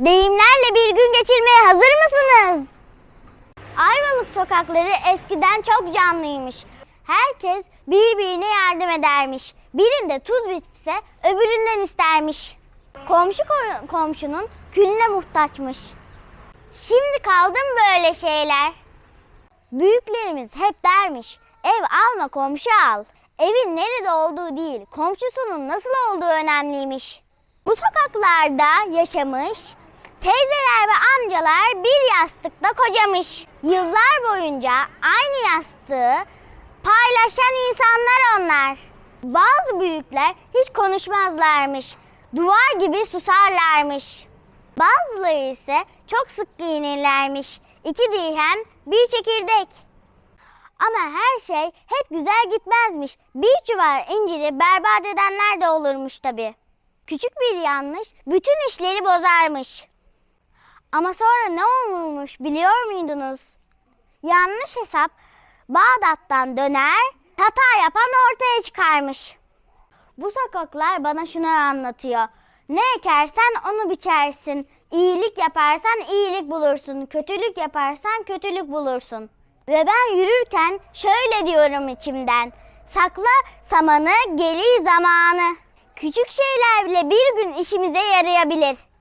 Deyimlerle bir gün geçirmeye hazır mısınız? Ayvalık sokakları eskiden çok canlıymış. Herkes birbirine yardım edermiş. Birinde tuz bitse öbüründen istermiş. Komşu ko- komşunun külüne muhtaçmış. Şimdi kaldı mı böyle şeyler? Büyüklerimiz hep dermiş. Ev alma komşu al. Evin nerede olduğu değil, komşusunun nasıl olduğu önemliymiş. Bu sokaklarda yaşamış, teyzeler ve amcalar bir yastıkta kocamış. Yıllar boyunca aynı yastığı paylaşan insanlar onlar. Bazı büyükler hiç konuşmazlarmış. Duvar gibi susarlarmış. Bazıları ise çok sık giyinirlermiş. İki dirhem, bir çekirdek. Ama her şey hep güzel gitmezmiş. Bir çuval inciri berbat edenler de olurmuş tabi. Küçük bir yanlış bütün işleri bozarmış. Ama sonra ne olurmuş biliyor muydunuz? Yanlış hesap Bağdat'tan döner, hata yapan ortaya çıkarmış. Bu sokaklar bana şunu anlatıyor. Ne ekersen onu biçersin. İyilik yaparsan iyilik bulursun. Kötülük yaparsan kötülük bulursun. Ve ben yürürken şöyle diyorum içimden. Sakla samanı gelir zamanı. Küçük şeyler bile bir gün işimize yarayabilir.